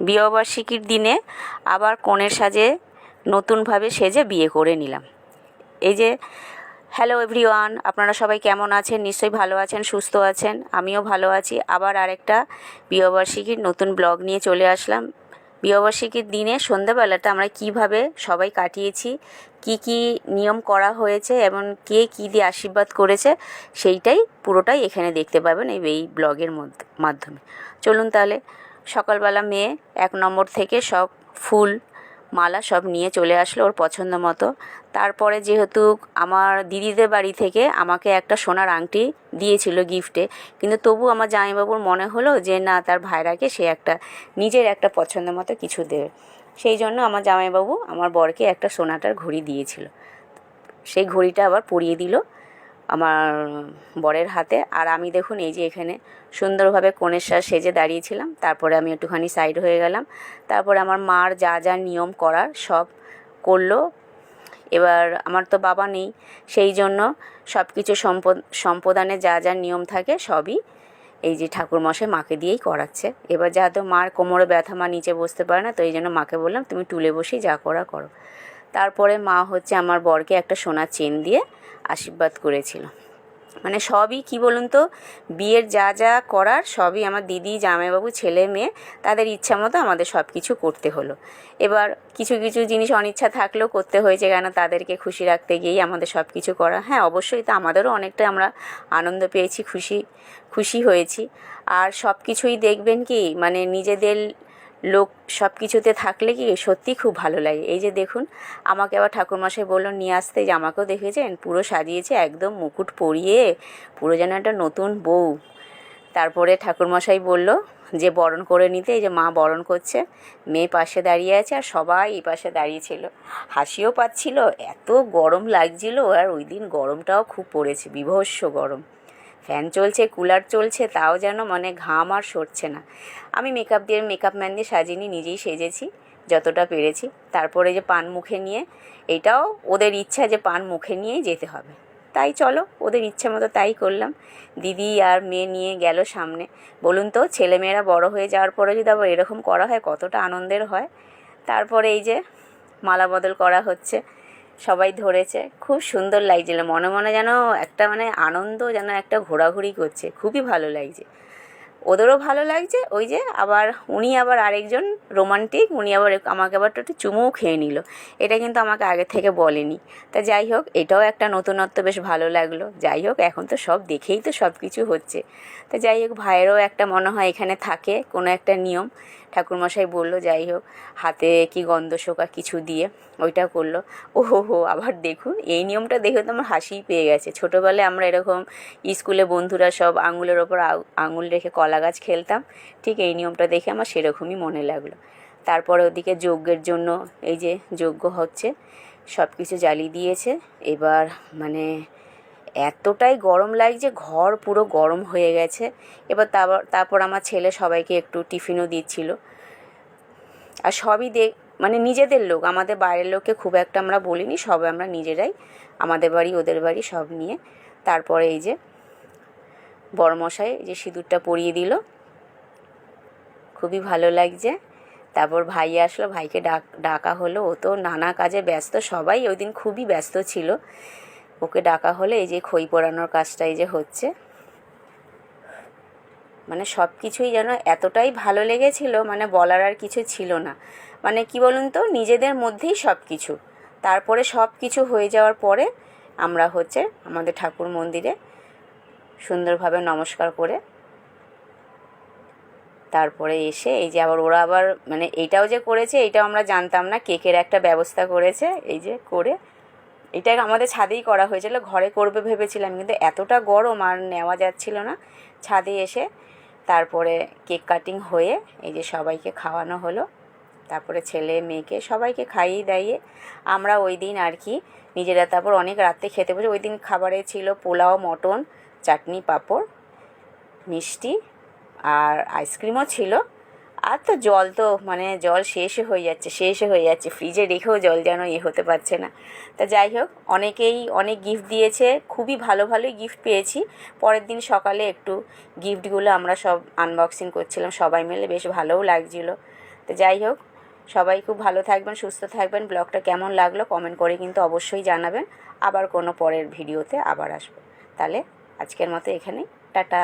বিবাহবার্ষিকীর দিনে আবার কনের সাজে নতুনভাবে সেজে বিয়ে করে নিলাম। এই যে হ্যালো এভরিওয়ান আপনারা সবাই কেমন আছেন? নিশ্চয়ই ভালো আছেন, সুস্থ আছেন? আমিও ভালো আছি। আবার আরেকটা বিবাহবার্ষিকীর নতুন ব্লগ নিয়ে চলে আসলাম। বিবাহবার্ষিকীর দিনে সন্ধ্যাবেলাটা আমরা কীভাবে সবাই কাটিয়েছি, কি কি নিয়ম করা হয়েছে এবং কে, কী দিয়ে আশীর্বাদ করেছে, সেইটাই পুরোটাই এখানে দেখতে পাবেন এই এই ব্লগের মধ্যে, মাধ্যমে। চলুন তাহলে সকালবেলা মেয়ে এক নম্বর থেকে সব ফুল, মালা সব নিয়ে চলে আসলো ওর পছন্দ মতো। তারপরে যেহেতু আমার দিদিদের বাড়ি থেকে আমাকে একটা সোনার আংটি দিয়েছিল গিফটে কিন্তু তবু আমার জামাইবাবুর মনে হলো যে না, তার ভাইরাকে সে একটা, নিজের একটা পছন্দ মতো কিছু দেবে। সেই জন্য আমার জামাইবাবু আমার বরকে একটা সোনাটার ঘড়ি দিয়েছিল। সেই ঘড়িটা আবার পরিয়ে দিল। আমার বরের হাতে। আর আমি দেখুন এই যে এখানে সুন্দরভাবে কনের সাজ সেজে দাঁড়িয়েছিলাম। তারপরে আমি একটুখানি সাইড হয়ে গেলাম। তারপরে আমার মার যা যা নিয়ম করার সব করল। এবার আমার তো বাবা নেই, সেই জন্য সব কিছু সম্পদ সম্প্রদানে যা যা নিয়ম থাকে সবই এই যে ঠাকুরমশাই মাকে দিয়েই করাচ্ছে। এবার যেহেতু মার কোমরে ব্যথা মা নিচে বসতে পারে না, তো এই জন্য মাকে বললাম, তুমি টুলে বসেই যা করা করো। তারপরে মা হচ্ছে আমার বরকে একটা সোনার চেন দিয়ে আশীর্বাদ করেছিল। মানে সবই কি বলুন তো, বিয়ের যা যা করার সবই আমার দিদি, জামাইবাবু, ছেলে, মেয়ে তাদের ইচ্ছা মতো আমাদের সব কিছু করতে হলো। এবার কিছু কিছু জিনিস অনিচ্ছা থাকলেও করতে হয়েছে কেন তাদেরকে খুশি রাখতে গিয়েই আমাদের সব কিছু করা। হ্যাঁ অবশ্যই তো আমাদেরও অনেকটা আমরা আনন্দ পেয়েছি, খুশি খুশি হয়েছি। আর সব কিছুই দেখবেন কি মানে নিজেদের লোক সব কিছুতে থাকলে কি সত্যি খুব ভালো লাগে? এই যে দেখুন, আমাকে আবার ঠাকুরমশাই বলল, নিয়ে আসতে। যে আমাকেও দেখেছেন, পুরো সাজিয়েছে, একদম মুকুট পরিয়ে, পুরো যেন একটা নতুন বউ। তারপরে ঠাকুরমশাই বলল, যে বরণ করে নিতে। এই যে মা বরণ করছে, মেয়ে পাশে দাঁড়িয়ে আছে আর সবাই এই পাশে দাঁড়িয়েছিল হাসিও পাচ্ছিল, এত গরম লাগছিল আর ওই দিন গরমটাও খুব পড়েছে, বিভৎস গরম। ফ্যান চলছে, কুলার চলছে, তাও যেন মানে ঘাম আর সরছে না। আমি মেকআপ দিয়ে মেকআপ ম্যান দিয়ে সাজিনি, নিজেই সেজেছি, যতটা পেরেছি। তারপরে যে পান মুখে নিয়ে, এটাও ওদের ইচ্ছা যে পান মুখে নিয়েই যেতে হবে। তাই চলো, ওদের ইচ্ছে মতো তাই করলাম। দিদি আর মেয়ে নিয়ে গেল সামনে। বলুন তো, ছেলেমেয়েরা বড় হয়ে যাওয়ার পরে যদি আবার এরকম করা হয়, কতটা আনন্দের হয়। তারপরে এই যে, মালা বদল করা হচ্ছে। সবাই ধরেছে। খুব সুন্দর লাগছিল। মনে মনে যেন একটা মানে আনন্দ, যেন একটা ঘোরাঘুরি করছে। খুবই ভালো লাগছে। ওদেরও ভালো লাগছে। ওই যে আবার উনি আবার আরেকজন রোমান্টিক, উনি আবার আমাকে আবার একটু চুমুও খেয়ে নিল। এটা কিন্তু আমাকে আগে থেকে বলেনি। তা যাই হোক, এটাও একটা নতুনত্ব, বেশ ভালো লাগল। যাই হোক, এখন তো সব দেখেই তো সব কিছু হচ্ছে। তা যাই হোক, ভাইয়েরও একটা মনে হয় এখানে থাকে, কোনো একটা নিয়ম। ঠাকুরমশাই বলল, যাই হোক, হাতে কি গন্ধ শোকা কিছু দিয়ে ওইটা করল। ও হো আবার দেখুন, এই নিয়মটা দেখে তো আমার হাসিই পেয়ে গেছে। ছোটোবেলায় আমরা এরকম স্কুলে বন্ধুরা সব আঙুলের ওপর আঙুল রেখে কলা গাছ খেলতাম, ঠিক এই নিয়মটা দেখে আমার সেরকমই মনে লাগল। তারপরে ওদিকে যজ্ঞের জন্য এই যে যজ্ঞ হচ্ছে সব কিছু জ্বালিয়ে দিয়েছে। এবার মানে এতটাই গরম লাগছে, ঘর পুরো গরম হয়ে গেছে। এবার তারপর তারপর আমার ছেলে সবাইকে একটু টিফিনও দিচ্ছিল। আর সবই দেখ মানে নিজেদের লোক, আমাদের বাইরের লোককে খুব একটা আমরা বলিনি সব আমরা নিজেরাই, আমাদের বাড়ি, ওদের বাড়ি সব নিয়ে। তারপরে এই যে বড়মশাই যে সিঁদুরটা পরিয়ে দিল। খুবই ভালো লাগছে। তারপর ভাই আসলো, ভাইকে ডাক, ডাকা হলো। ও তো নানা কাজে ব্যস্ত, সবাই ওই দিন খুবই ব্যস্ত ছিল। ওকে ডাকা হলে এই যে খই পোড়ানোর কাজটা এই যে হচ্ছে। মানে সব কিছুই যেন এতটাই ভালো লেগেছিল মানে বলার আর কিছু ছিল না। মানে কি বলুন তো, নিজেদের মধ্যেই সব কিছু তারপরে সব কিছু হয়ে যাওয়ার পরে আমরা হচ্ছে আমাদের ঠাকুর মন্দিরে সুন্দরভাবে নমস্কার করে তারপরে এসে এই যে আবার ওরা আবার মানে এইটাও যে করেছে এইটাও আমরা জানতাম না, কেকের একটা ব্যবস্থা করেছে, এই যে করে এটা আমাদের ছাদেই করা হয়েছিল। ঘরে করবে ভেবেছিলাম, কিন্তু এতটা গরম আর নেওয়া যাচ্ছিল না। ছাদে এসে তারপরে কেক কাটিং হয়ে এই যে সবাইকে খাওয়ানো হলো। তারপরে ছেলে, মেয়েকে সবাইকে খাইয়ে দাইয়ে আমরা ওই দিন আর কি নিজেরা তারপর অনেক রাত্রে খেতে বসে, ওই দিন খাবারে ছিল পোলাও, মটন, চাটনি, পাঁপড়, মিষ্টি আর আইসক্রিমও ছিল। আর তো জল তো মানে জল শেষে হয়ে যাচ্ছে শেষে হয়ে যাচ্ছে। ফ্রিজে রেখেও জল যেন ইয়ে হতে পারছে না। তা যাই হোক, অনেকেই অনেক গিফট দিয়েছে, খুবই ভালো ভালোই গিফট পেয়েছি। পরের দিন সকালে একটু গিফটগুলো আমরা সব আনবক্সিং করছিলাম, সবাই মিলে বেশ ভালোও লাগছিল। তো যাই হোক, সবাই খুব ভালো থাকবেন, সুস্থ থাকবেন। ব্লগটা কেমন লাগল কমেন্ট করে কিন্তু অবশ্যই জানাবেন। আবার কোনো পরের ভিডিওতে আবার আসব। তাহলে আজকের মতো এখানেই। টাটা!